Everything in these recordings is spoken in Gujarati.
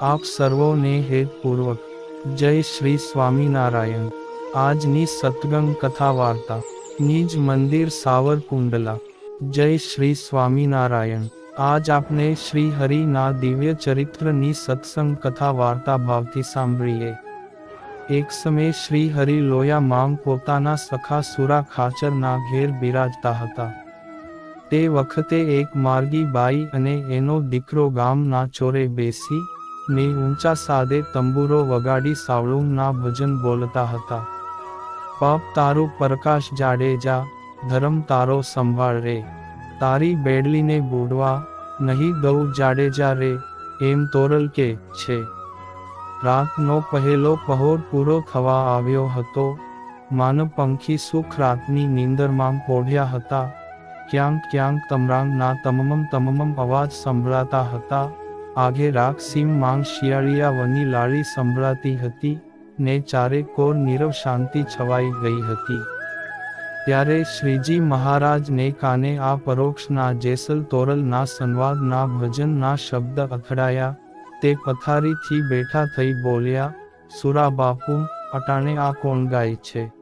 આપ સર્વોને હેતપૂર્વક જય શ્રી સ્વામિનારાયણ. આજની સતગંગ કથા વાર્તા નિજ મંદિર સાવરકુંડલા. જય શ્રી સ્વામિનારાયણ. આજ આપણે શ્રી હરિના દિવ્ય ચરિત્રની સત્સંગ કથા વાર્તા ભાવથી સાંભળીએ. એક સમયે શ્રી હરિ લોયા મામ પોતાના સખા સુરા ખાચરના ઘેર બિરાજતા હતા. તે વખતે એક માર્ગી બાઈ અને એનો દીકરો ગામના ચોરે બેસી ને ઊંચા સાદે તંબુરો વગાડી સાવળુંના ભજન બોલતા હતા. પાપ તારું પ્રકાશ જાડેજા ધર્મ તારો સંભાળ રે. તારી બેડલીને બુડવા નહીં દઉં જાડેજા રે, એમ તોરલ કે છે. રાતનો પહેલો પહોર પૂરો થવા આવ્યો હતો. માનવ પંખી સુખ રાતની નીંદરમાં પોઢ્યા હતા. ક્યાંક ક્યાંક તમરાંગના તમમમ તમમમ અવાજ સંભળાતા હતા. આગે રાખ સીમ માંગ શિયાળિયા વની લાળી સંભળાતી હતી, ને ચારે કોર નીરવ શાંતિ છવાઈ ગઈ હતી. ત્યારે શ્રીજી મહારાજને કાને આ પરોક્ષના જેસલ તોરલના સંવાદના ભજનના શબ્દ અથડાયા, તે પથારીથી બેઠા થઈ બોલ્યા, સુરા બાપુ, અટાણે આ કોણ ગાય છે?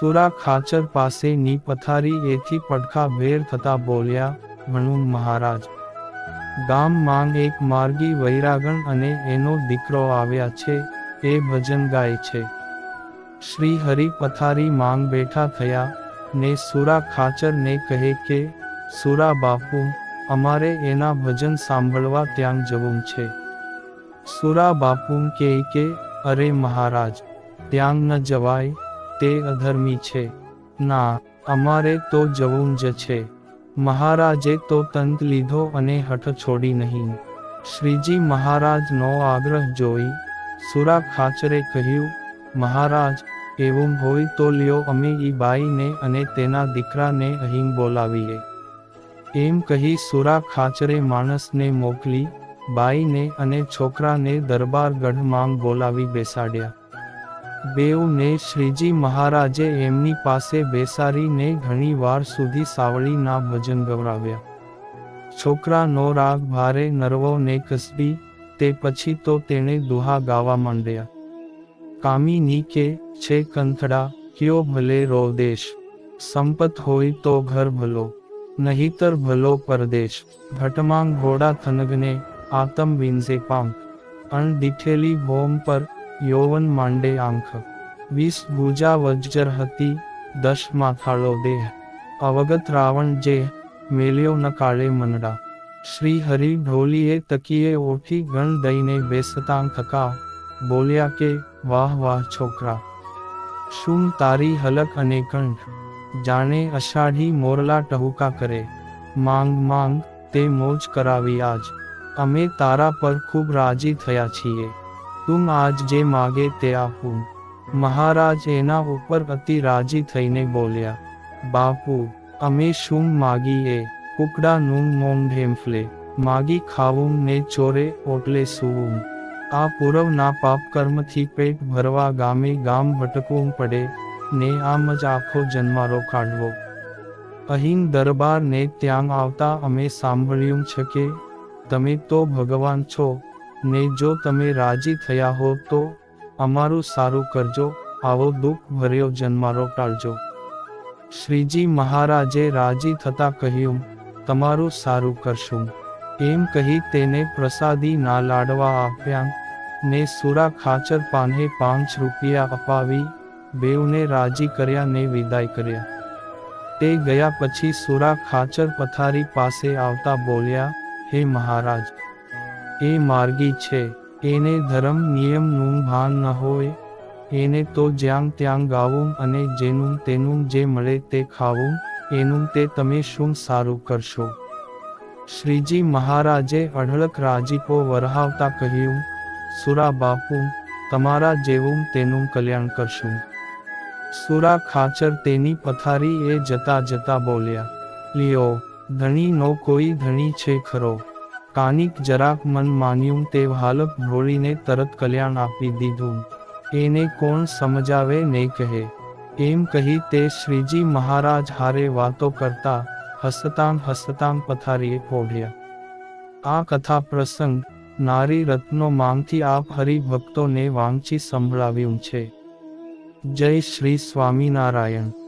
સુરા ખાચર પાસેની પથારી એથી પડખા ભેર થતા બોલ્યા ભણું મહારાજ ગામ માંગ એક માર્ગી વૈરાગણ અને એનો દીકરો આવ્યા છે, એ ભજન ગાય છે. શ્રી હરિ પથારી માંગ બેઠા થયા, ને સુરા ખાચર ને કહે કે, સુરા બાપુ, અમારે એના ભજન સાંભળવા ત્યાં જવું છે. સુરા બાપુ કે કે, અરે મહારાજ, ત્યાં ન જવાય, તે અધર્મી છે. ના, અમારે તો જવું જ છે. મહારાજે તો તંત લીધો અને હઠ છોડી નહીં. શ્રીજી મહારાજનો આગ્રહ જોઈ, સુરા ખાચરે કહ્યું, મહારાજ, એવું હોય તો લ્યો અમે ઈ બાઈને અને તેના દીકરાને અહીં બોલાવીએ. એમ કહી સુરા ખાચરે માણસને મોકલી, બાઈને અને છોકરાને દરબાર ગઢમાં બોલાવી બેસાડ્યા. બેઉને શ્રીજી મહારાજે એમની પાસે બેસાડીને ઘણી વાર સુધી સાવળીના ભજન ગવરાવ્યા. છોકરાનો રાગ ભારે નરવો ને કસબી, તે પછી તો તેણે દુહા ગાવા માંડ્યા. કામિની કે, છે કંથડા, કયો ભલે રો દેશ? સંપત હોય તો ઘર ભલો, નહીતર ભલો પરદેશ. ભટમાંગ ઘોડા થનગને, આતમ વિંઝે પાંખ અણ દીઠેલી ભોમ પર યૌવન માંડે આંખ. વીસ ભૂજા વજ્જર હતી દશ માથાળો દેહ. અવગત રાવણ જે મેલ્યો ન કાળે મનડા. શ્રી હરિ ઢોલીએ તકીએ ઓઠી ગણ દઈને બેસતા થકા બોલ્યા કે, વાહ વાહ, છોકરા. શું તારી હલક અને કંઠ? જાણે અષાઢી મોરલા ટહુકા કરે. માંગ માંગ, તે મોજ કરાવી આજ. અમે તારા પર ખૂબ રાજી થયા છીએ. તું આજ જે માગે તે આપું. મહારાજ એના ઉપર અતિ રાજી થઈને બોલ્યા, બાપુ, અમે શું માગીએ? કુકડાનું મોમ ઢેમફલે માગી ખાવું ને ચોરે ઓટલે સૂવું આ પૂરવના પાપ કર્મથી પેટ ભરવા ગામે ગામ ભટકવું પડે, ને આમ જ આખો જન્મારો કાઢવો. અહીં દરબાર ને ત્યાં આવતા અમે સાંભળ્યું છે કે, તમે તો ભગવાન છો ને જો તમે રાજી થયા હો તો અમારું સારું કરજો, આવો દુઃખ ભર્યો જન્મારો ટાળજો. શ્રીજી મહારાજે રાજી થતા કહ્યું, તમારું સારું કરશું. એમ કહી તેને પ્રસાદી ના લાડવા આપ્યા ને સુરા ખાચર પાને પાંચ રૂપિયા અપાવી બેઉને રાજી કર્યા ને વિદાય કર્યા. તે ગયા પછી સુરા ખાચર પથારી પાસે આવતા બોલ્યા, હે મહારાજ એ માર્ગી છે, એને ધર્મ નિયમનું ભાન ન હોય, એને તો જ્યાં ત્યાં ગાવું અને જેનું તેનું જે મળે તે ખાવું, એનું તે તમે શું સારું કરશો? શ્રીજી મહારાજે અઢળક રાજીપો વરહાવતા કહ્યું, સુરા બાપુ, તમારા જેવું તેનું કલ્યાણ કરશું. સુરા ખાચર તેની પથારી એ જતા જતા બોલ્યા, લિયો ધણીનો કોઈ ધણી છે ખરો. કાનિક જરાક મન માન્યું તે હાલક ભોળીને તરત કલ્યાણ આપી દીધું. એને કોણ સમજાવે ને કહે? એમ કહી તે શ્રીજી મહારાજ હારે વાતો કરતા હસતાં હસતાં પથારીએ પોઢ્યા આ કથા પ્રસંગ નારી રત્નો માંગથી આપ હરિભક્તોને વાંચી સંભળાવ્યું છે. જય શ્રી સ્વામિનારાયણ.